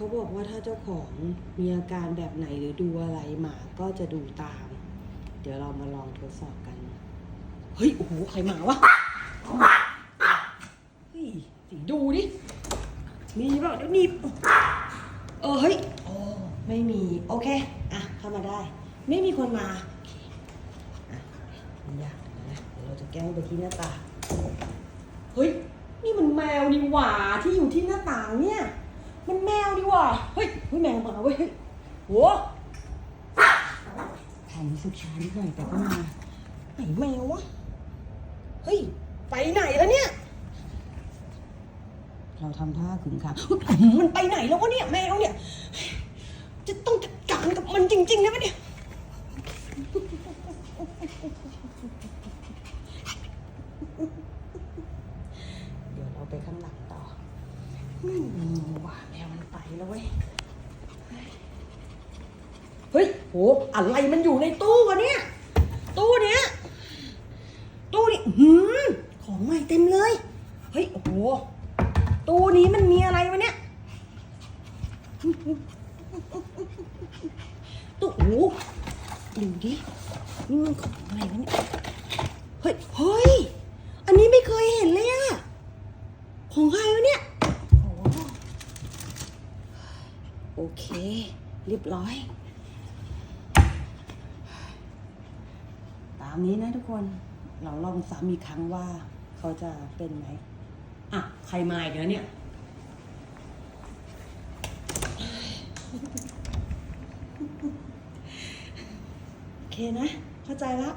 เขาบอกว่าถ้าเจ้าของมีอาการแบบไหนหรือดูอะไรหมาก็จะดูตาม เดี๋ยวเรามาลองทดสอบกัน เฮ้ย โอ้โห ใครมาวะ เฮ้ยสิดูดิ มีเปล่าเดี๋ยวหนีบเออ เฮ้ยโอ้ไม่มี โอเค อะ เข้ามาได้ ไม่มีคนมาอะไม่ยากนะเดี๋ยวเราจะแก้ไปที่หน้าต่างเฮ้ย นี่มันแมวนี่หว่าที่อยู่ที่หน้าต่างเนี่ย มันแมวนี่ว่าเฮ้ยเฮ้ยแมวมาเว้ยโหความรู้สึกช้านิดหน่อยแต่ก็มาไหนแมววะเฮ้ยไปไหนแล้วเนี่ย เราทำท่าขึงขังมันไปไหนแล้ววะเนี่ยแมวเนี่ย จะต้องจัดการกับมันจริงๆนะวะเนี่ยเดี๋ยวเราไปข้างหลังต่อ อืมว่าแมวมันไปแล้วเว้ย เฮ้ยโหอะไรมันอยู่ในตู้วะเนี่ย ตู้เนี้ย ตู้นี้หือของใหม่เต็มเลย เฮ้ย โอ้โห ตู้นี้มันมีอะไรวะเนี่ย ตู้โอ้ดูดิ นี่มันของอะไรวะเนี่ย เฮ้ย เฮ้ย อันนี้ไม่เคยเห็นเลยอะของใครวะเนี่ยโอ้ โอเค เรียบร้อย ตามนี้นะทุกคน เราลองซ้ำอีกครั้งว่าเขาจะเป็นไหมอะ ใครมาอีกแล้วเนี่ย โอเคนะ เข้าใจแล้ว